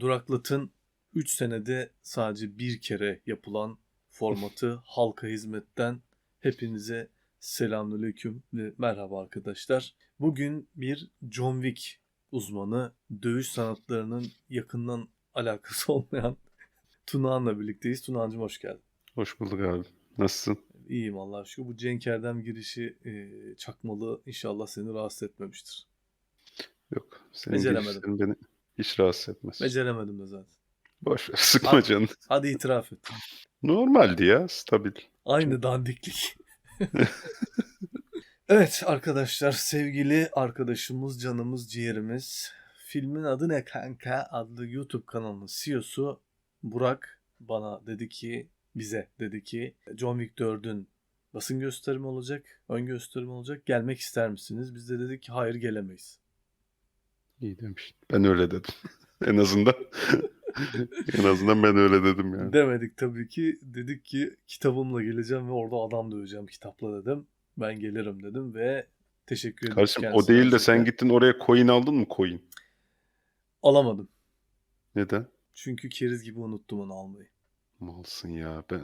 Duraklat'ın 3 senede sadece bir kere yapılan formatı halka hizmetten hepinize selamünaleyküm ve merhaba arkadaşlar. Bugün bir John Wick uzmanı, dövüş sanatlarının yakından alakası olmayan Tunağan'la birlikteyiz. Tunağan'cığım hoş geldin. Hoş bulduk abi. Nasılsın? İyiyim Allah'a şükür. Bu Cenk Erdem girişi e, çakmalı inşallah seni rahatsız etmemiştir. Yok. Senin Beceremedim. beni hiç rahatsız etmez. Beceremedim de zaten. Boş ver. Sıkma Hadi. canını. Hadi itiraf et. Normaldi ya. Stabil. Aynı dandiklik. evet arkadaşlar sevgili arkadaşımız canımız ciğerimiz filmin adı ne kanka adlı YouTube kanalının CEO'su Burak bana dedi ki bize dedi ki John Wick 4'ün basın gösterimi olacak ön gösterimi olacak gelmek ister misiniz? Biz de dedik ki hayır gelemeyiz. İyi demiş. Ben öyle dedim. en azından. en azından ben öyle dedim yani. Demedik tabii ki dedik ki kitabımla geleceğim ve orada adam döveceğim kitapla dedim. Ben gelirim dedim ve teşekkür ederim. Kardeşim o değil de sen gittin oraya coin aldın mı coin? Alamadım. Neden? Çünkü keriz gibi unuttum onu almayı. Malsın ya. Ben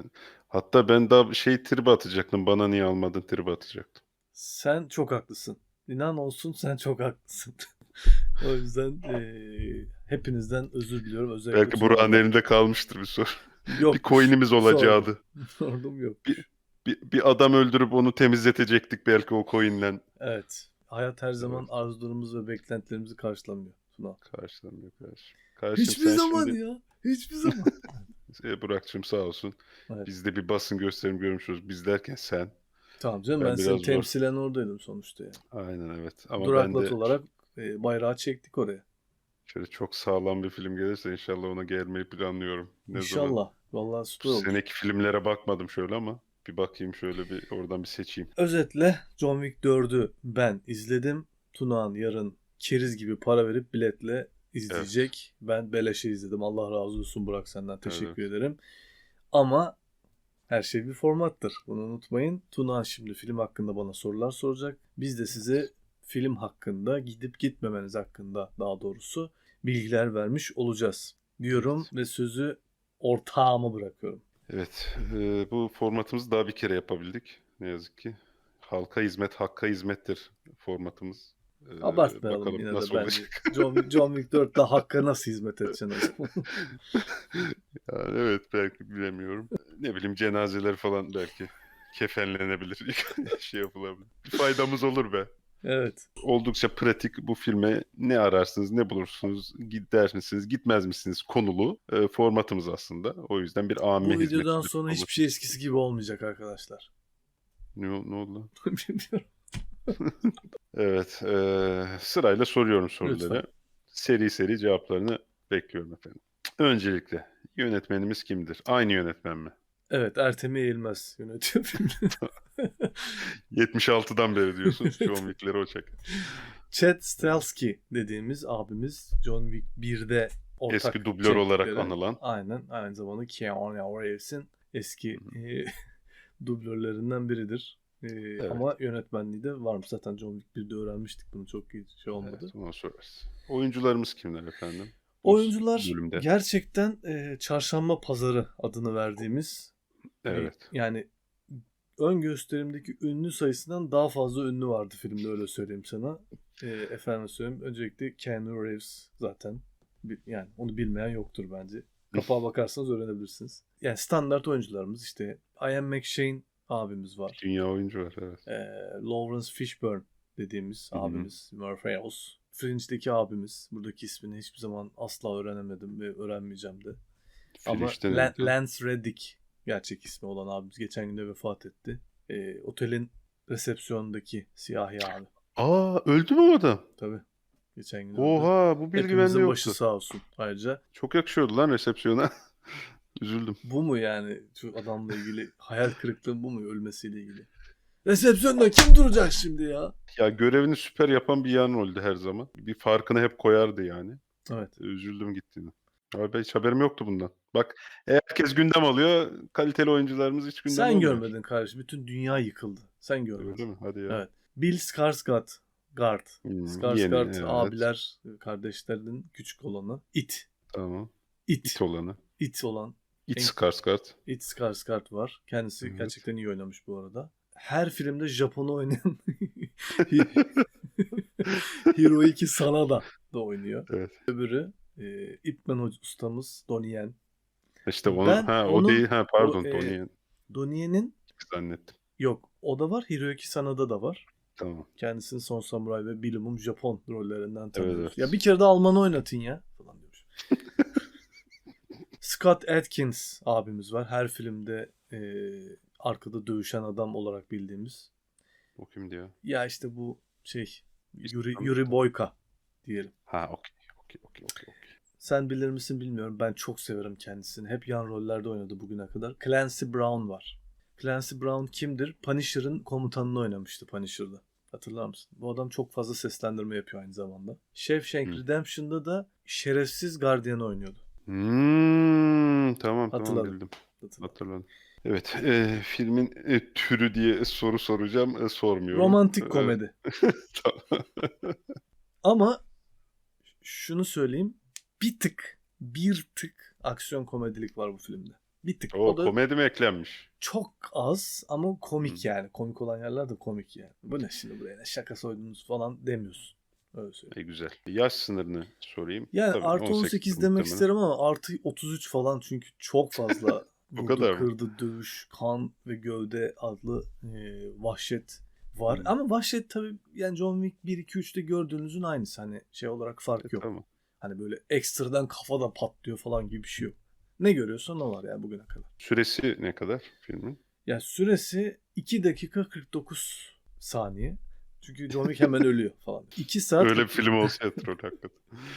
hatta ben daha şey trip atacaktım. Bana niye almadın trip atacaktım. Sen çok haklısın. İnan olsun sen çok haklısın. o yüzden eee, hepinizden özür diliyorum. Özellikle Belki Burak'ın elinde kalmıştır bir soru. Yok, bir coin'imiz olacaktı. Sordum yok. Bir, bir adam öldürüp onu temizletecektik belki o coin'le. Evet. Hayat her zaman arzularımız ve beklentilerimizi karşılamıyor. Tuna. Karşılamıyor kardeşim. Kardeşim Hiçbir zaman şimdi- ya. Hiçbir zaman. E, Burak'cığım sağ olsun. Evet. Biz de bir basın gösterim görmüşüz. Biz derken sen. Tamam canım Ben ben, seni biraz zor. temsilen oradaydım sonuçta ya. Aynen evet. Ama ben Duraklat de olarak e, bayrağı çektik oraya. şöyle çok sağlam bir film gelirse inşallah ona gelmeyi planlıyorum. Ne İnşallah. zaman? Vallahi süper olur. seneki filmlere bakmadım şöyle ama bir bakayım şöyle bir oradan bir seçeyim. Özetle John Wick 4'ü ben izledim. Tunağan yarın keriz gibi para verip biletle izleyecek. Ben beleşe izledim. Allah razı olsun Burak senden teşekkür ederim. Ama her şey bir formattır. Bunu unutmayın. Tunağan şimdi film hakkında bana sorular soracak. Biz de size film hakkında gidip gitmemeniz hakkında daha doğrusu bilgiler vermiş olacağız diyorum ve sözü ortağıma bırakıyorum. Evet. e, bu formatımızı daha bir kere yapabildik. Ne yazık ki. Halka hizmet, hakka hizmettir formatımız. E, Abartmayalım bakalım yine de nasıl bence. olacak. John, John Wick 4'te Hakk'a nasıl hizmet edeceksin? Yani evet belki bilemiyorum. Ne bileyim cenazeler falan belki kefenlenebilir. şey yapılabilir. Bir faydamız olur be. Evet. Oldukça pratik bu filme ne ararsınız ne bulursunuz gider misiniz gitmez misiniz konulu e, formatımız aslında. O yüzden bir Bu amme videodan hizmeti sonra olur. hiçbir şey eskisi gibi olmayacak arkadaşlar. Ne, ne oldu? lan? Bilmiyorum. Evet e, sırayla soruyorum soruları. Lütfen. Seri seri cevaplarını bekliyorum efendim. Öncelikle yönetmenimiz kimdir? Aynı yönetmen mi? Evet Ertem Eğilmez yönetiyor filmi. 76'dan beri diyorsun. Evet. John Wick'leri o çeker. Chad Stahelski dediğimiz abimiz John Wick 1'de ortak Eski dublör olarak anılan. Aynen. Aynı zamanda Keanu Reeves'in eski e, dublörlerinden biridir. E, Ama yönetmenliği de varmış. Zaten John Wick 1'de öğrenmiştik bunu. Çok iyi şey olmadı. Evet, onu sorarız. Oyuncularımız kimler efendim? Oyuncular bölümde. gerçekten e, Çarşamba Pazarı adını verdiğimiz Evet. yani ön gösterimdeki ünlü sayısından daha fazla ünlü vardı filmde öyle söyleyeyim sana. E, efendim söyleyeyim. Öncelikle Keanu Reeves zaten yani onu bilmeyen yoktur bence. Kapağa bakarsanız öğrenebilirsiniz. Yani standart oyuncularımız işte Ian McShane abimiz var. Dünya oyuncu var evet. E, Lawrence Fishburne dediğimiz Hı hı. abimiz Morpheus. Fringe'deki abimiz. Buradaki ismini hiçbir zaman asla öğrenemedim ve öğrenmeyeceğim de. Ama önce. Lance Reddick gerçek ismi olan abimiz geçen gün de vefat etti. E, otelin resepsiyonundaki siyahi abi. Aa öldü mü o adam? Tabii. Geçen gün. Oha bu bilgi bende yoktu. başı sağ olsun. Ayrıca Çok yakışıyordu lan resepsiyona. Üzüldüm. bu mu yani şu adamla ilgili hayal kırıklığı bu mu ölmesiyle ilgili? Resepsiyonda kim duracak şimdi ya? Ya görevini süper yapan bir yan roldü her zaman. Bir farkını hep koyardı yani. Evet. Üzüldüm gittiğine. Abi hiç haberim yoktu bundan. Bak herkes gündem alıyor. Kaliteli oyuncularımız hiç gündem Sen almıyor. görmedin kardeşim. Bütün dünya yıkıldı. Sen görmedin. Öyle mi? Hadi ya. Evet. Bill Skarsgård. Guard. Hmm, Skarsgård yeni, evet. abiler, kardeşlerinin küçük olanı. It Tamam. It. İt olanı. It olan It En- Skarsgård. It Skarsgård var. Kendisi Evet. gerçekten iyi oynamış bu arada. Her filmde Japon'u oynayan Hiroyuki Sanada da oynuyor. Evet. Öbürü e, Ip Man hoca- ustamız Donnie Yen. İşte onu Ben ha onun- o değil ha pardon o, e, Donnie Yen'in zannettim. yok o da var. Hiroyuki Sanada da var. Tamam. Kendisini Son Samuray ve Bilumum Japon rollerinden tanıyoruz. evet. Ya bir kere de Alman'ı oynatın ya falan demiş. Scott Atkins abimiz var. Her filmde e, arkada dövüşen adam olarak bildiğimiz. O kimdi ya? Ya işte bu şey Yuri, Yuri Boyka diyelim. Ha okey. Okey okey okey. Sen bilir misin bilmiyorum. Ben çok severim kendisini. Hep yan rollerde oynadı bugüne kadar. Clancy Brown var. Clancy Brown kimdir? Punisher'ın komutanını oynamıştı Punisher'da. Hatırlar mısın? Bu adam çok fazla seslendirme yapıyor aynı zamanda. Shawshank Hı. Redemption'da da şerefsiz gardiyanı oynuyordu. Hmm, tamam tamam Hatırladım. bildim. Hatırla. Hatırladım. Evet, e, filmin e, türü diye soru soracağım, e, sormuyorum. Romantik E, komedi. tamam. Ama şunu söyleyeyim. Bir tık, bir tık aksiyon komedilik var bu filmde. Bir tık. O, O da komedi mi eklenmiş? çok az ama komik Hı. yani. Komik olan yerler de komik yani. Bu ne şimdi buraya ne şaka soydunuz falan demiyorsun. Öyle söyleyeyim. E, güzel. Yaş sınırını sorayım. Yani Tabii, artı 18, demek muhtemelen. isterim ama artı 33 falan çünkü çok fazla vurdu, kadar mı? kırdı, dövüş, kan ve gövde adlı e, vahşet var. Hı. Ama vahşet tabii yani John Wick 1, 2, 3'te gördüğünüzün aynısı. Hani şey olarak fark E, yok. tamam. Hani böyle ekstradan kafada patlıyor falan gibi bir şey yok. Ne görüyorsan o var yani bugüne kadar. Süresi ne kadar filmin? Ya süresi 2 dakika 49 saniye. Çünkü John Wick hemen ölüyor falan. 2 saat Öyle bir film olsa yatır hakikaten.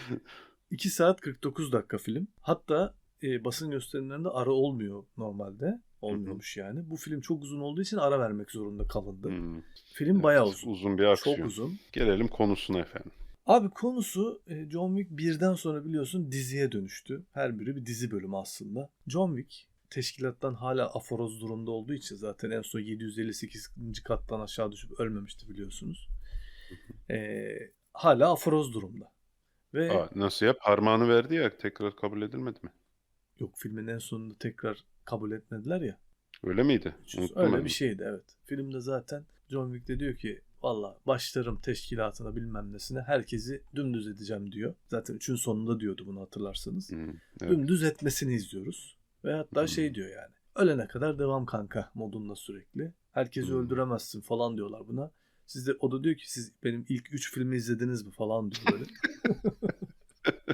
2 saat 49 dakika film. Hatta e, basın gösterimlerinde ara olmuyor normalde. Olmuyormuş yani. Bu film çok uzun olduğu için ara vermek zorunda kalındı. Hmm. Film Evet, bayağı uzun. Uzun bir aksiyon. Çok uzun. Gelelim konusuna efendim. Abi konusu e, John Wick 1'den sonra biliyorsun diziye dönüştü. Her biri bir dizi bölümü aslında. John Wick teşkilattan hala aforoz durumda olduğu için zaten en son 758. kattan aşağı düşüp ölmemişti biliyorsunuz. E, hala aforoz durumda. Ve Aa, nasıl yap? Parmağını verdi ya tekrar kabul edilmedi mi? yok filmin en sonunda tekrar kabul etmediler ya. Öyle miydi? Unuttum Öyle ben. bir şeydi evet. Filmde zaten John Wick de diyor ki valla başlarım teşkilatına bilmem nesine herkesi dümdüz edeceğim diyor. Zaten üçün sonunda diyordu bunu hatırlarsanız. Hmm, evet. Dümdüz etmesini izliyoruz. Ve hatta Hmm. şey diyor yani. Ölene kadar devam kanka modunda sürekli. Herkesi Hmm. öldüremezsin falan diyorlar buna. Siz de o da diyor ki siz benim ilk 3 filmi izlediniz mi falan diyor böyle.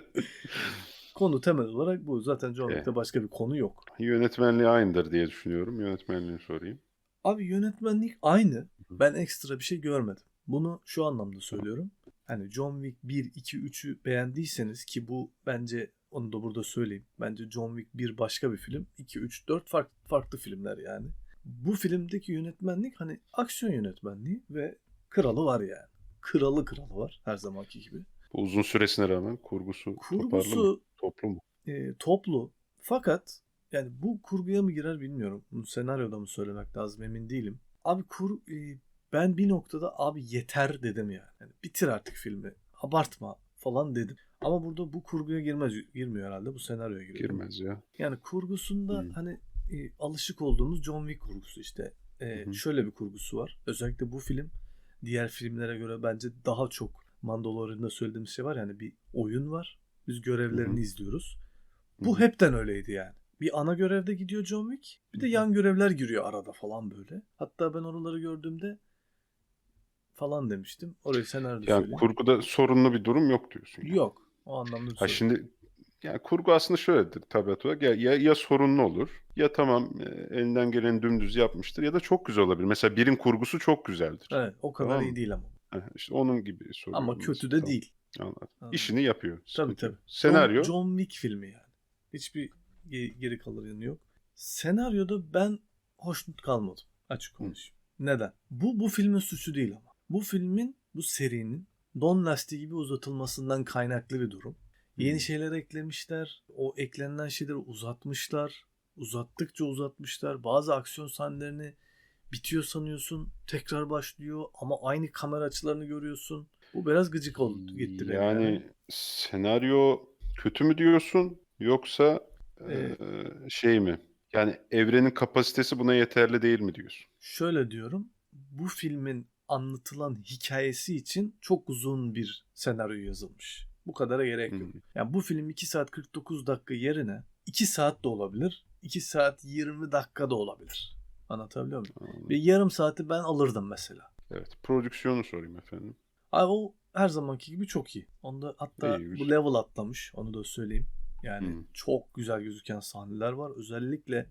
konu temel olarak bu. Zaten John Wick'te başka bir konu yok. Yönetmenliği aynıdır diye düşünüyorum. Yönetmenliğini sorayım. Abi yönetmenlik aynı. Ben ekstra bir şey görmedim. Bunu şu anlamda söylüyorum. Hani John Wick 1, 2, 3'ü beğendiyseniz ki bu bence onu da burada söyleyeyim. Bence John Wick 1 başka bir film. 2, 3, 4 farklı, farklı filmler yani. Bu filmdeki yönetmenlik hani aksiyon yönetmenliği ve kralı var yani. Kralı kralı var her zamanki gibi. Bu uzun süresine rağmen kurgusu, toparlı mı? Kurgusu Toplu mu? e, toplu. Fakat yani bu kurguya mı girer bilmiyorum. Bunu senaryoda mı söylemek lazım emin değilim. Abi kur, e, ben bir noktada abi yeter dedim yani. yani. Bitir artık filmi. Abartma falan dedim. Ama burada bu kurguya girmez girmiyor herhalde. Bu senaryoya giriyor. Girmez ya. Yani kurgusunda Hmm. hani e, alışık olduğumuz John Wick kurgusu işte. E, hı. Şöyle bir kurgusu var. Özellikle bu film diğer filmlere göre bence daha çok Mandalorian'da söylediğimiz şey var yani bir oyun var. Biz görevlerini hı. izliyoruz. Bu hepten öyleydi yani. Bir ana görevde gidiyor John Wick. Bir de yan görevler giriyor arada falan böyle. Hatta ben oraları gördüğümde falan demiştim. Orayı senaryoda Yani söyleyeyim. kurguda sorunlu bir durum yok diyorsun. yani. Yok. O anlamda bir Ha sorun. şimdi yani kurgu aslında şöyledir tabiat olarak ya, ya, ya sorunlu olur ya tamam e, elinden gelen dümdüz yapmıştır ya da çok güzel olabilir. Mesela birin kurgusu çok güzeldir. Evet, o kadar Tamam iyi değil ama. Ha, işte onun gibi soruyorum. Ama kötü de Tamam, değil. Anladım. Anladım. İşini yapıyor. Tabii tabii. Senaryo John, John Wick filmi yani. Hiçbir geri kalır yanı yok. Senaryoda ben hoşnut kalmadım. Açık konuşayım. Neden? Bu bu filmin suçu değil ama. Bu filmin, bu serinin Don lastiği gibi uzatılmasından kaynaklı bir durum. Yeni Hmm. şeyler eklemişler. O eklenilen şeyleri uzatmışlar. Uzattıkça uzatmışlar. Bazı aksiyon sahnelerini bitiyor sanıyorsun. Tekrar başlıyor ama aynı kamera açılarını görüyorsun. Bu biraz gıcık oldu gitti yani yani. senaryo Kötü mü diyorsun yoksa Ee, e, şey mi? Yani evrenin kapasitesi buna yeterli değil mi diyorsun? Şöyle diyorum. Bu filmin anlatılan hikayesi için çok uzun bir senaryo yazılmış. Bu kadara gerek yok. Yani bu film 2 saat 49 dakika yerine 2 saat de olabilir. 2 saat 20 dakika da olabilir. Anlatabiliyor muyum? Anladım. Bir yarım saati ben alırdım mesela. Evet. Prodüksiyonu sorayım efendim. Abi o her zamanki gibi çok iyi. Onda hatta İyiymiş. bu level atlamış. Onu da söyleyeyim. Yani Hmm. çok güzel gözüken sahneler var. Özellikle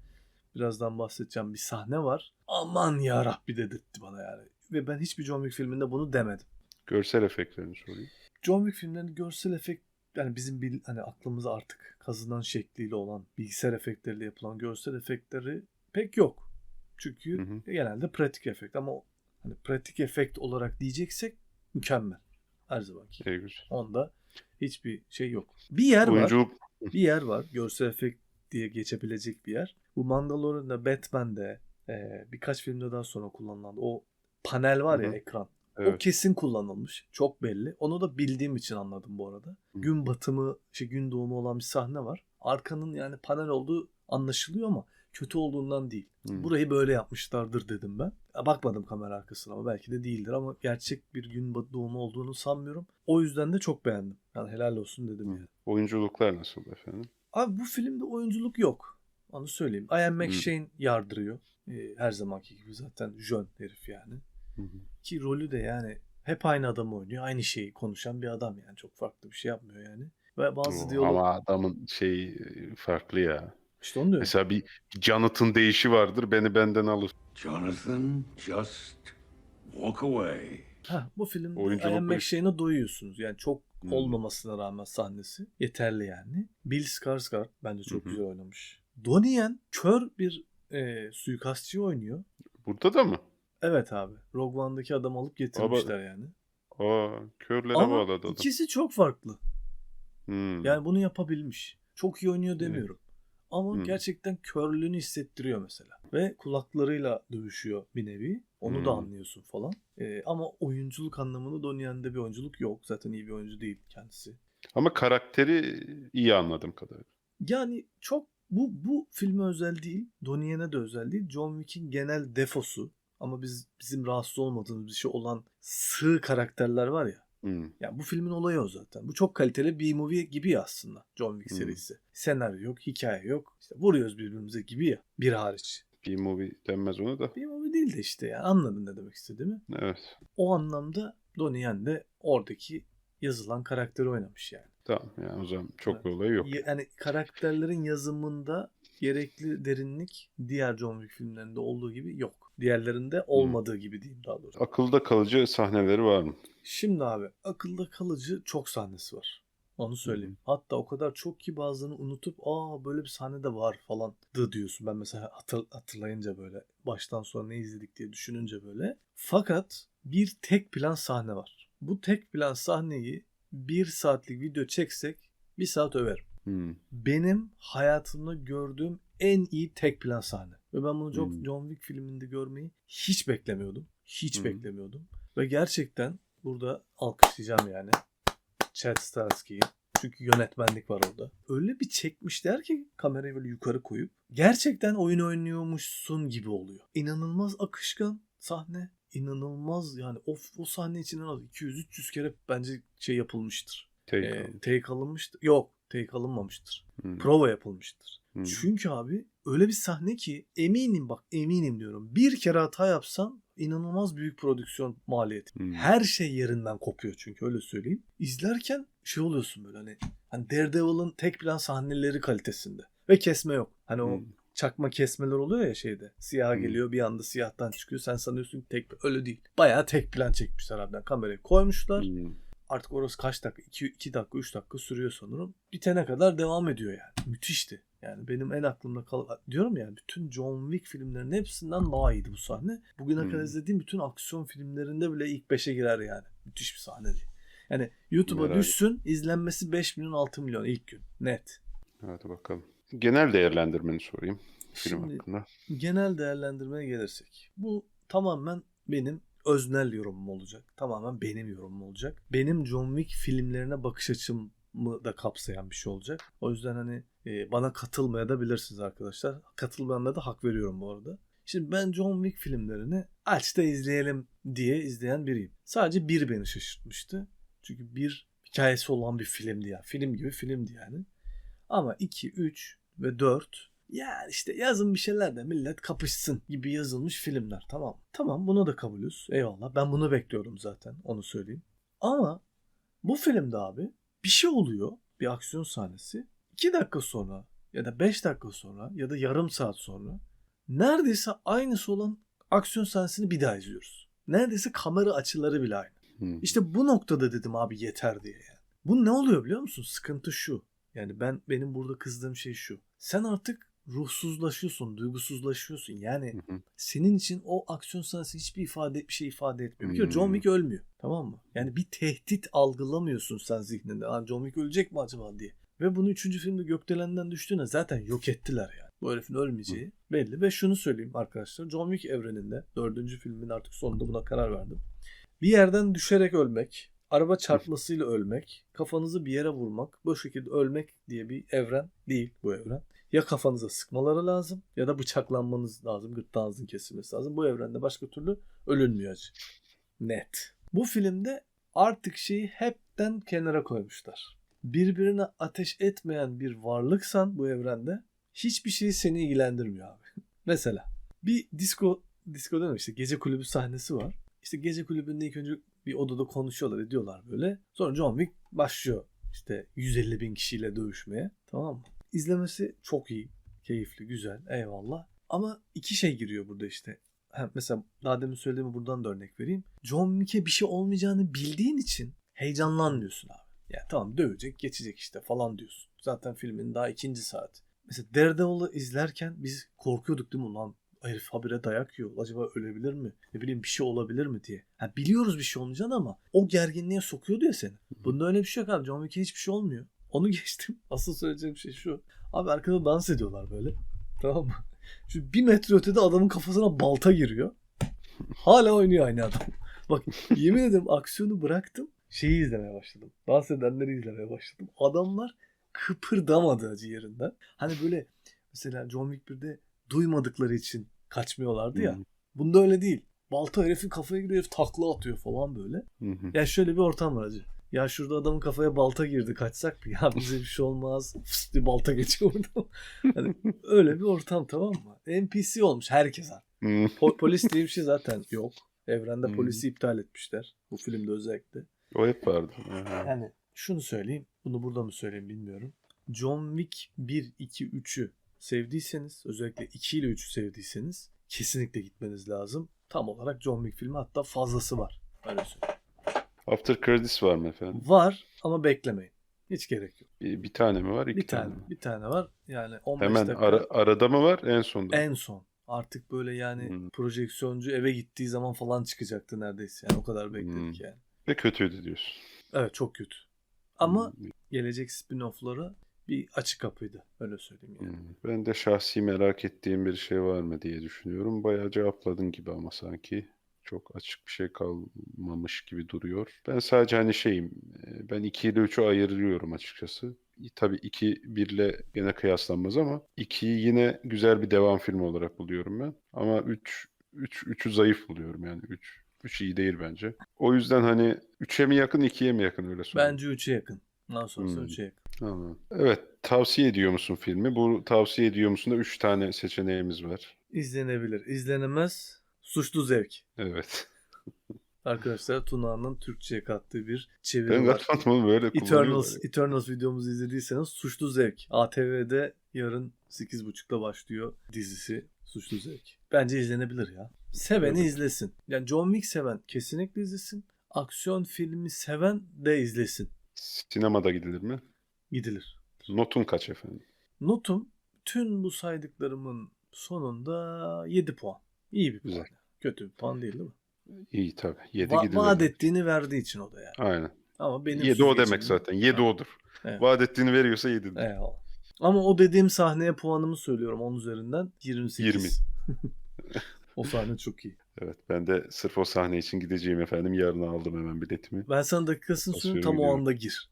birazdan bahsedeceğim bir sahne var. Aman ya Rabbi dedirtti bana yani. Ve ben hiçbir John Wick filminde bunu demedim. Görsel efektlerini sorayım. John Wick filmlerinin görsel efekt yani bizim bil, hani aklımıza artık kazınan şekliyle olan bilgisayar efektleriyle yapılan görsel efektleri pek yok. Çünkü Hı hı. genelde pratik efekt ama hani pratik efekt olarak diyeceksek mükemmel. Her zamanki. Güzel. Onda hiçbir şey yok. Bir yer var. Bir yer var. Görsel efekt diye geçebilecek bir yer. Bu Mandalorian'da, Batman'de, e, birkaç filmde daha sonra kullanılan o panel var ya Hı hı. ekran. O evet. kesin kullanılmış. Çok belli. Onu da bildiğim için anladım bu arada. Hı. Gün batımı, şey gün doğumu olan bir sahne var. Arkanın yani panel olduğu anlaşılıyor ama kötü olduğundan değil. Hı. Burayı böyle yapmışlardır dedim ben. Bakmadım kamera arkasına ama belki de değildir ama gerçek bir gün doğumu olduğunu sanmıyorum. O yüzden de çok beğendim. Yani helal olsun dedim Hı. yani. Oyunculuklar nasıl efendim? Abi bu filmde oyunculuk yok. Onu söyleyeyim. Ian McShane yardırıyor. Ee, her zamanki gibi zaten jön herif yani. Hı. Ki rolü de yani hep aynı adam oynuyor. Aynı şeyi konuşan bir adam yani. Çok farklı bir şey yapmıyor yani. Ve bazı Oo, diyalog... Ama adamın şey farklı ya. İşte onu diyorum. Mesela bir Jonathan değişi vardır beni benden alır. Jonathan, just walk away. Ha, bu filmde Oyunculuk Ian McShane'ı doyuyorsunuz. Yani çok Hmm. olmamasına rağmen sahnesi. Yeterli yani. Bill Skarsgård bence çok Hı hı. güzel oynamış. Donnie Yen kör bir e, suikastçı oynuyor. Burada da mı? Evet abi. Rogue One'daki adamı alıp getirmişler yani. Aa, körlere Ama bağladı adam. ikisi çok farklı. Hmm. Yani bunu yapabilmiş. Çok iyi oynuyor demiyorum. Ama Hmm. gerçekten körlüğünü hissettiriyor mesela. Ve kulaklarıyla dövüşüyor bir nevi. Onu da Hmm. anlıyorsun falan. Ee, ama oyunculuk anlamında Donnie Yen'de bir oyunculuk yok. Zaten iyi bir oyuncu değil kendisi. Ama karakteri iyi anladığım kadarıyla. Yani çok bu bu filme özel değil. Donnie Yen'e de özel değil. John Wick'in genel defosu. Ama biz bizim rahatsız olmadığımız bir şey olan sığ karakterler var ya. Hmm. Yani bu filmin olayı o zaten. Bu çok kaliteli bir movie gibi aslında John Wick Hmm. serisi. Senaryo yok, hikaye yok. İşte vuruyoruz birbirimize gibi ya. Bir hariç. Bir movie denmez ona da. Bir movie değil de işte yani anladın ne demek istediğimi. Evet. O anlamda Donnie Yen de oradaki yazılan karakteri oynamış yani. Tamam yani o zaman çok bir olay yok. Ya- Yani karakterlerin yazımında gerekli derinlik diğer John Wick filmlerinde olduğu gibi yok. Diğerlerinde olmadığı gibi diyeyim daha doğrusu. Akılda kalıcı sahneleri var mı? Şimdi abi akılda kalıcı çok sahnesi var. Onu söyleyeyim. Hatta o kadar çok ki bazılarını unutup aa böyle bir sahne de var falan da diyorsun. Ben mesela hatır- hatırlayınca böyle baştan sona ne izledik diye düşününce böyle. Fakat bir tek plan sahne var. Bu tek plan sahneyi bir saatlik video çeksek bir saat överim. Hmm. Benim hayatımda gördüğüm en iyi tek plan sahne. Ve ben bunu John, Hmm. John Wick filminde görmeyi hiç beklemiyordum. Hiç Hmm. beklemiyordum. Ve gerçekten burada alkışlayacağım yani. Chad Stahelski'yi. Çünkü yönetmenlik var orada. Öyle bir çekmişler ki kamerayı böyle yukarı koyup gerçekten oyun oynuyormuşsun gibi oluyor. İnanılmaz akışkan sahne. İnanılmaz yani o, o sahne için en az 200-300 kere bence şey yapılmıştır. Take Ee, take alınmıştır. Yok take alınmamıştır. Hmm. Prova yapılmıştır. Hmm. Çünkü abi öyle bir sahne ki eminim bak eminim diyorum. Bir kere hata yapsan inanılmaz büyük prodüksiyon maliyeti. Hmm. Her şey yerinden kopuyor çünkü öyle söyleyeyim. İzlerken şey oluyorsun böyle hani hani Daredevil'ın tek plan sahneleri kalitesinde. Ve kesme yok. Hani o Hmm. çakma kesmeler oluyor ya şeyde. Siyah Hmm. geliyor bir anda siyahtan çıkıyor. Sen sanıyorsun tek öyle değil. Bayağı tek plan çekmişler harbiden. Kamerayı koymuşlar. Hmm. Artık orası kaç dakika? 2, 2 dakika 3 dakika sürüyor sanırım. Bitene kadar devam ediyor yani. Müthişti. Yani benim en aklımda kal diyorum yani bütün John Wick filmlerinin hepsinden daha iyiydi bu sahne. Bugüne Hmm. kadar izlediğim bütün aksiyon filmlerinde bile ilk 5'e girer yani. Müthiş bir sahne değil. Yani YouTube'a Merak düşsün izlenmesi 5 milyon 6 milyon ilk gün. Net. Hadi bakalım. Genel değerlendirmeni sorayım film Şimdi hakkında. genel değerlendirmeye gelirsek. Bu tamamen benim öznel yorumum olacak. Tamamen benim yorumum olacak. Benim John Wick filmlerine bakış açım mı da kapsayan bir şey olacak. O yüzden hani e, bana katılmaya da bilirsiniz arkadaşlar. Katılmayanlara da hak veriyorum bu arada. Şimdi ben John Wick filmlerini aç da izleyelim diye izleyen biriyim. Sadece bir beni şaşırtmıştı. Çünkü bir hikayesi olan bir filmdi ya. Film gibi filmdi yani. Ama 2, 3 ve 4 ya işte yazın bir şeyler de millet kapışsın gibi yazılmış filmler. Tamam. Tamam bunu da kabulüz. Eyvallah. Ben bunu bekliyordum zaten. Onu söyleyeyim. Ama bu filmde abi bir şey oluyor. Bir aksiyon sahnesi. 2 dakika sonra ya da 5 dakika sonra ya da yarım saat sonra neredeyse aynısı olan aksiyon sahnesini bir daha izliyoruz. Neredeyse kamera açıları bile aynı. Hmm. İşte bu noktada dedim abi yeter diye yani. Bu ne oluyor biliyor musun? Sıkıntı şu. Yani ben benim burada kızdığım şey şu. Sen artık ruhsuzlaşıyorsun, duygusuzlaşıyorsun. Yani Hı hı. senin için o aksiyon sahnesi hiçbir ifade bir şey ifade etmiyor. Bir Hmm. John Wick ölmüyor. Tamam mı? Yani bir tehdit algılamıyorsun sen zihninde. Aa, John Wick ölecek mi acaba diye. Ve bunu üçüncü filmde gökdelenden düştüğüne zaten yok ettiler yani. Bu herifin ölmeyeceği belli. Ve şunu söyleyeyim arkadaşlar. John Wick evreninde dördüncü filmin artık sonunda buna karar verdim. Bir yerden düşerek ölmek, araba çarpmasıyla ölmek, kafanızı bir yere vurmak, bu şekilde ölmek diye bir evren değil bu evren. Ya kafanıza sıkmaları lazım ya da bıçaklanmanız lazım, gırtlağınızın kesilmesi lazım. Bu evrende başka türlü ölünmüyor. Net. Bu filmde artık şeyi hepten kenara koymuşlar. Birbirine ateş etmeyen bir varlıksan bu evrende hiçbir şey seni ilgilendirmiyor abi. Mesela bir disco, disco mi işte gece kulübü sahnesi var. İşte gece kulübünde ilk önce bir odada konuşuyorlar ediyorlar böyle. Sonra John Wick başlıyor işte 150 bin kişiyle dövüşmeye tamam mı? İzlemesi çok iyi, keyifli, güzel eyvallah. Ama iki şey giriyor burada işte. Ha, mesela daha demin söylediğimi buradan da örnek vereyim. John Wick'e bir şey olmayacağını bildiğin için heyecanlanmıyorsun abi. Ya tamam dövecek geçecek işte falan diyorsun. Zaten filmin daha ikinci saat. Mesela Daredevil'ı izlerken biz korkuyorduk değil mi? Ulan herif habire dayak yiyor. Acaba ölebilir mi? Ne bileyim bir şey olabilir mi diye. Ha, biliyoruz bir şey olmayacağını ama o gerginliğe sokuyordu ya seni. Bunda öyle bir şey yok abi. John Wick'e hiçbir şey olmuyor. Onu geçtim. Asıl söyleyeceğim şey şu. Abi arkada dans ediyorlar böyle. Tamam mı? Şu bir metre ötede adamın kafasına balta giriyor. Hala oynuyor aynı adam. Bak yemin ederim aksiyonu bıraktım. Şeyi izlemeye başladım. Dans edenleri izlemeye başladım. Adamlar kıpırdamadı acı yerinden. Hani böyle mesela John Wick 1'de duymadıkları için kaçmıyorlardı ya. Bunda öyle değil. Balta herifin kafaya giriyor herif takla atıyor falan böyle. hı hı. Ya şöyle bir ortam var acı. Ya şurada adamın kafaya balta girdi kaçsak mı? Ya bize bir şey olmaz. Fıs diye balta geçiyor orada. Hani öyle bir ortam tamam mı? NPC olmuş herkes. Hı. Po- polis diye bir şey zaten yok. Evrende Hmm. polisi iptal etmişler. Bu filmde özellikle. O hep vardı. Yani şunu söyleyeyim. Bunu burada mı söyleyeyim bilmiyorum. John Wick 1, 2, 3'ü sevdiyseniz özellikle 2 ile 3'ü sevdiyseniz kesinlikle gitmeniz lazım. Tam olarak John Wick filmi hatta fazlası var. Öyle söyleyeyim. After Credits var mı efendim? Var ama beklemeyin. Hiç gerek yok. Bir, bir tane mi var? iki Bir tane, mi? bir tane var. Yani 15 Hemen dakika ara- arada mı var en sonda? en son. Artık böyle yani Hmm. projeksiyoncu eve gittiği zaman falan çıkacaktı neredeyse. Yani o kadar bekledik Hmm. yani. Ve kötüydü diyorsun. Evet çok kötü. Ama Hmm. gelecek spin-off'lara bir açık kapıydı. Öyle söyleyeyim yani. Hmm. Ben de şahsi merak ettiğim bir şey var mı diye düşünüyorum. Bayağı cevapladın gibi ama sanki çok açık bir şey kalmamış gibi duruyor. Ben sadece hani şeyim, ben 2 ile 3'ü ayırıyorum açıkçası. Tabii 2 1 ile gene kıyaslanmaz ama 2'yi yine güzel bir devam filmi olarak buluyorum ben. Ama 3 3 3'ü zayıf buluyorum yani 3 3 iyi değil bence. O yüzden hani 3'e mi yakın 2'ye mi yakın öyle söyleyeyim. Bence 3'e yakın. Ondan sonrası Hmm. 3'e yakın. Tamam. Evet, tavsiye ediyor musun filmi? Bu tavsiye ediyor musun da 3 tane seçeneğimiz var. İzlenebilir. İzlenemez. Suçlu zevk. Evet. Arkadaşlar Tuna'nın Türkçe'ye kattığı bir Ben çeviri var. katmadım böyle. Eternals, Eternals videomuzu izlediyseniz Suçlu Zevk. ATV'de yarın 8.30'da başlıyor dizisi Suçlu Zevk. Bence izlenebilir ya. Seveni Evet. izlesin. Yani John Wick seven kesinlikle izlesin. Aksiyon filmi seven de izlesin. Sinemada gidilir mi? Gidilir. Notun kaç efendim? Notum tüm bu saydıklarımın sonunda 7 puan. İyi bir puan. Güzel. Kötü bir puan değil değil mi? İyi tabii. 7 Va- gidilir. vaat ettiğini verdiği için o da yani. Aynen. Ama benim 7 o demek zaten. 7 odur. Evet. Vaat ettiğini veriyorsa 7'dir. Eyvallah. Ama o dediğim sahneye puanımı söylüyorum 10 üzerinden 28. o sahne çok iyi. Evet, ben de sırf o sahne için gideceğim efendim. Yarın aldım hemen biletimi. Ben sana dakikasını söyleyeyim tam o anda gir.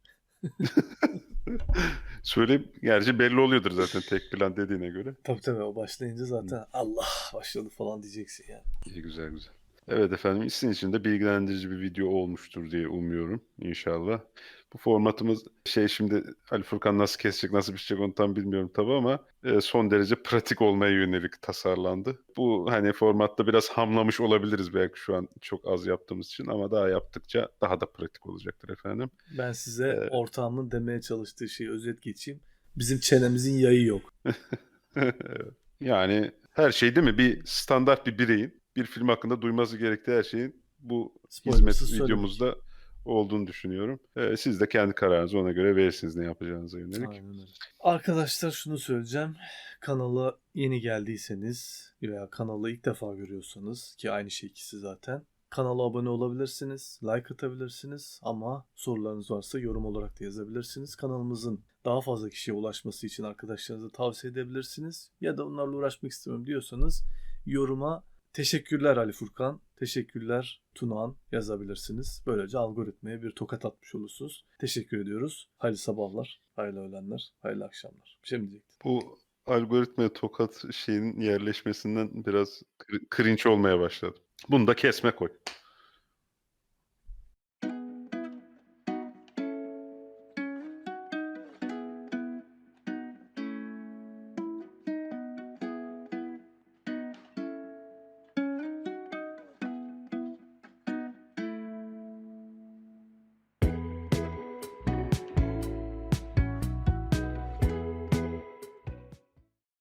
Söyleyeyim, gerçi belli oluyordur zaten tek plan dediğine göre. Tabii tabii o başlayınca zaten Allah başladı falan diyeceksin yani. İyi güzel güzel. Evet efendim sizin için de bilgilendirici bir video olmuştur diye umuyorum inşallah. Bu formatımız şey şimdi Ali Furkan nasıl kesecek nasıl biçecek onu tam bilmiyorum tabii ama e, son derece pratik olmaya yönelik tasarlandı. Bu hani formatta biraz hamlamış olabiliriz belki şu an çok az yaptığımız için ama daha yaptıkça daha da pratik olacaktır efendim. Ben size Ee, ortağımın demeye çalıştığı şeyi özet geçeyim. Bizim çenemizin yayı yok. yani her şey değil mi? Bir standart bir bireyin bir film hakkında duyması gerektiği her şeyin bu hizmet Spoilersız söyledik. videomuzda olduğunu düşünüyorum. Ee, siz de kendi kararınızı ona göre verirsiniz ne yapacağınıza yönelik. Arkadaşlar şunu söyleyeceğim. Kanala yeni geldiyseniz veya kanalı ilk defa görüyorsanız ki aynı şey ikisi zaten. Kanala abone olabilirsiniz, like atabilirsiniz ama sorularınız varsa yorum olarak da yazabilirsiniz. Kanalımızın daha fazla kişiye ulaşması için arkadaşlarınıza tavsiye edebilirsiniz. Ya da onlarla uğraşmak istemiyorum diyorsanız yoruma teşekkürler Ali Furkan, teşekkürler Tunağan yazabilirsiniz. Böylece algoritmaya bir tokat atmış olursunuz. Teşekkür ediyoruz. Hayırlı sabahlar, hayırlı öğlenler, hayırlı akşamlar. Bir şey mi diyecektin? Bu algoritmaya tokat şeyinin yerleşmesinden biraz cr- cringe olmaya başladım. Bunu da kesme koy.